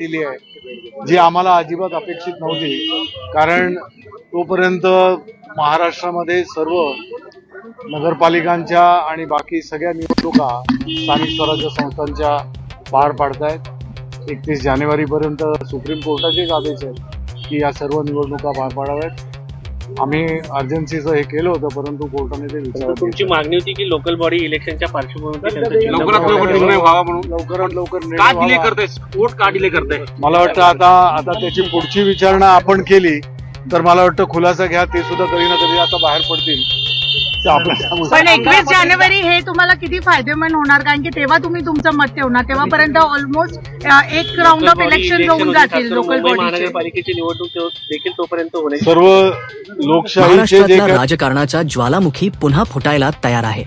दिली आहे जी आम्हाला अजिबात अपेक्षित नव्हती. कारण तोपर्यंत महाराष्ट्रामध्ये सर्व नगरपालिकांच्या आणि बाकी सगळ्या निवडणुका स्थानिक स्वराज्य संस्थांच्या पार पाडतायत. एकतीस जानेवारीपर्यंत सुप्रीम कोर्टाचे आदेश आहेत की या सर्व निवडणुका पार पाडाव्यात. आम्ही अर्जन्सीचं हे केलं होतं परंतु कोर्टाने ते तर विचारलं तुमची मागणी होती की लोकल बॉडी इलेक्शनच्या लवकरात. लवकर निर्णय व्हावा म्हणून. लवकरात लवकर का निर्णय डिले व्हावा. करताय? कोर्ट का डिले करताय? मला वाटतं आता आता त्याची पुढची विचारणा आपण केली तर मला वाटतं खुलासा घ्या ते सुद्धा कधी ना कधी आता बाहेर पडतील. पण एकवीस जानेवारी हे तुम्हाला किती फायदेमंद होणार? कारण की तेव्हा तुम्ही तुमचं मत ठेवणार. तेव्हापर्यंत ऑलमोस्ट एक राऊंड ऑफ इलेक्शन होऊन जातील लोकल बॉडीचे महानगरपालिकेची निवडणूक देखील तोपर्यंत होणे सर्व लोकशाहीचे जे काही राजकारणाचा ज्वालामुखी पुन्हा फुटायला तयार आहे.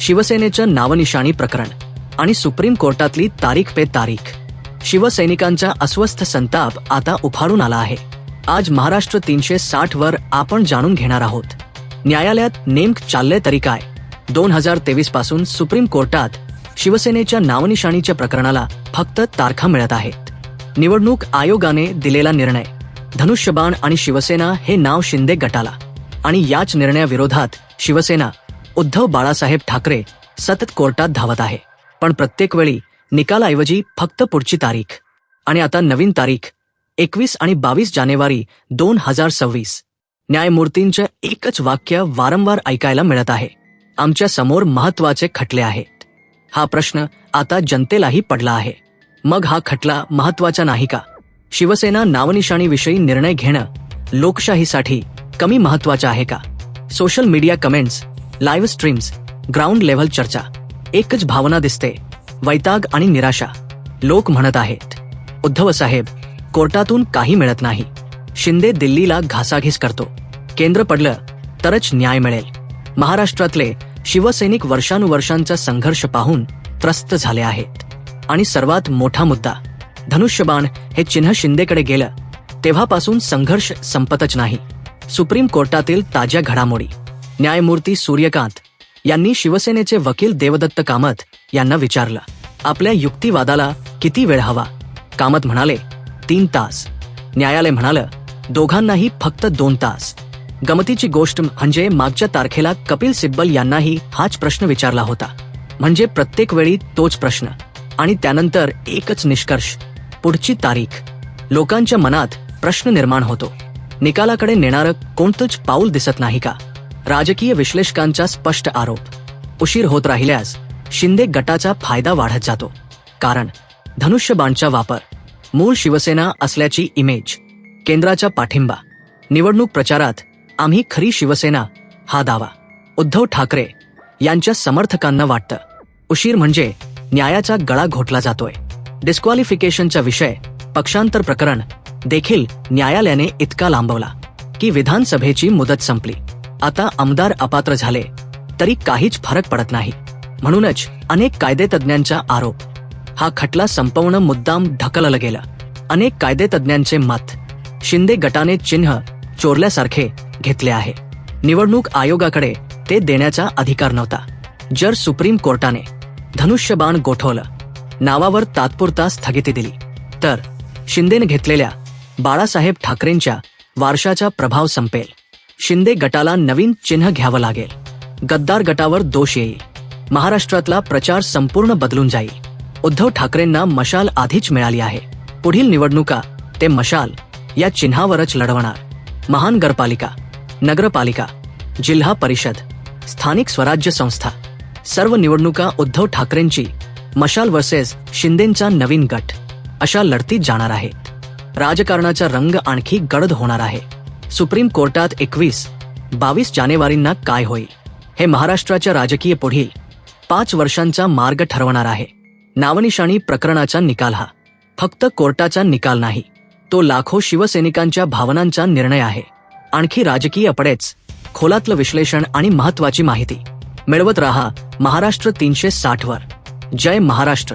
शिवसेनेचं नावनिशाणी प्रकरण आणि सुप्रीम कोर्टातली तारीख पे तारीख. शिवसैनिकांचा अस्वस्थ संताप आता उफाळून आला आहे. आज महाराष्ट्र तीनशे साठ वर आपण जाणून घेणार आहोत. न्यायालयात नेमक चाललंय तरी काय? दोन हजार तेवीसपासून सुप्रीम कोर्टात शिवसेनेच्या नावनिशाणीच्या प्रकरणाला फक्त तारखा मिळत आहेत. निवडणूक आयोगाने दिलेला निर्णय धनुष्यबाण आणि शिवसेना हे नाव शिंदे गटाला. आणि याच निर्णयाविरोधात शिवसेना उद्धव बाळासाहेब ठाकरे सतत कोर्टात धावत आहे. पण प्रत्येक वेळी निकालाऐवजी फक्त पुढची तारीख. आणि आता नवीन तारीख एकवीस आणि बावीस जानेवारी दोन हजार सव्वीस. न्यायमूर्तींच्या एकच वाक्य वारंवार ऐकायला मिळत आहे. आमच्यासमोर महत्त्वाचे खटले आहेत. हा प्रश्न आता जनतेलाही पडला आहे. मग हा खटला महत्त्वाचा नाही का? शिवसेना नावनिशाणीविषयी निर्णय घेणं लोकशाहीसाठी कमी महत्वाचं आहे का? Social media comments live streams ground level चर्चा एकच भावना दिसते वैताग आणि निराशा. लोक म्हणत आहेत उद्धव साहेब कोर्टातून काही मिळत नाही. शिंदे दिल्लीला घासाघीस करतो. केंद्र पडलं तरच न्याय मिळेल. महाराष्ट्रातले शिवसैनिक वर्षानुवर्षांचा संघर्ष पाहून त्रस्त झाले आहेत. आणि सर्वात मोठा मुद्दा धनुष्यबाण हे चिन्ह शिंदेकडे गेलं तेव्हापासून संघर्ष संपतच नाही. सुप्रीम कोर्टातील ताज्या घडामोडी न्यायमूर्ती सूर्यकांत यांनी शिवसेनेचे वकील देवदत्त कामत यांना विचारलं आपल्या युक्तिवादाला किती वेळ हवा? कामत म्हणाले तीन तास. न्यायालय म्हणालं दोघांनाही फक्त दोन तास. गमतीची गोष्ट म्हणजे मागच्या तारखेला कपिल सिब्बल यांनाही हाच प्रश्न विचारला होता. म्हणजे प्रत्येक वेळी तोच प्रश्न. आणि त्यानंतर एकच निष्कर्ष. पुढची तारीख. लोकांच्या मनात प्रश्न निर्माण होतो. निकालाकडे नेणारं कोणतंच पाऊल दिसत नाही का? राजकीय विश्लेषकांचा स्पष्ट आरोप. उशीर होत राहिल्यास शिंदे गटाचा फायदा वाढत जातो. कारण धनुष्यबाणचा वापर मूळ शिवसेना असल्याची इमेज केंद्राचा पाठिंबा. निवडणूक प्रचारात आम्ही खरी शिवसेना हा दावा. उद्धव ठाकरे यांच्या समर्थकांना वाटतं. उशीर म्हणजे न्यायाचा गळा घोटला जातोय. डिस्क्वालिफिकेशनचा विषय पक्षांतर प्रकरण देखील न्यायालयाने इतका लांबवला की विधानसभेची मुदत संपली. आता आमदार अपात्र झाले तरी काहीच फरक पडत नाही. म्हणूनच अनेक कायदेतज्ञांचा आरोप हा खटला संपवणं मुद्दाम ढकललं गेलं. अनेक कायदेतज्ञांचे मत शिंदे गटाने चिन्ह चोरल्यासारखे घेतले आहे. निवडणूक आयोगाकडे ते देण्याचा अधिकार नव्हता. जर सुप्रीम कोर्टाने धनुष्यबाण गोठवलं नावावर तात्पुरता स्थगिती दिली तर शिंदेने घेतलेल्या बाळासाहेब ठाकरेंच्या वारशाचा प्रभाव संपेल. शिंदे गटाला नवीन चिन्ह घ्यावं लागेल. गद्दार गटावर दोष येईल. महाराष्ट्रातला प्रचार संपूर्ण बदलून जाईल. उद्धव ठाकरेंना मशाल आधीच मिळाली आहे. पुढील निवडणुका ते मशाल या चिन्हावरच लढवणार. महानगरपालिका नगरपालिका जिल्हा परिषद स्थानिक स्वराज्य संस्था सर्व निवडणुका उद्धव ठाकरेंची मशाल वर्सेस शिंदेचा नवीन गट अशा लढतीत जाणार आहेत राजकारणाचा रंग आणखी गडद होणार आहे. सुप्रीम कोर्टात एकवीस बावीस जानेवारींना काय होईल? हे महाराष्ट्राच्या राजकीय पुढील पाच वर्षांचा मार्ग ठरवणार आहे. नावनिशाणी प्रकरणाचा निकाल हा. फक्त कोर्टाचा निकाल नाही. तो लाखो शिवसैनिकांच्या भावनांचा निर्णय आहे. आणखी राजकीय अपडेट्स खोलातलं विश्लेषण आणि महत्वाची माहिती. मिळवत रहा महाराष्ट्र तीनशे साठ वर. जय महाराष्ट्र.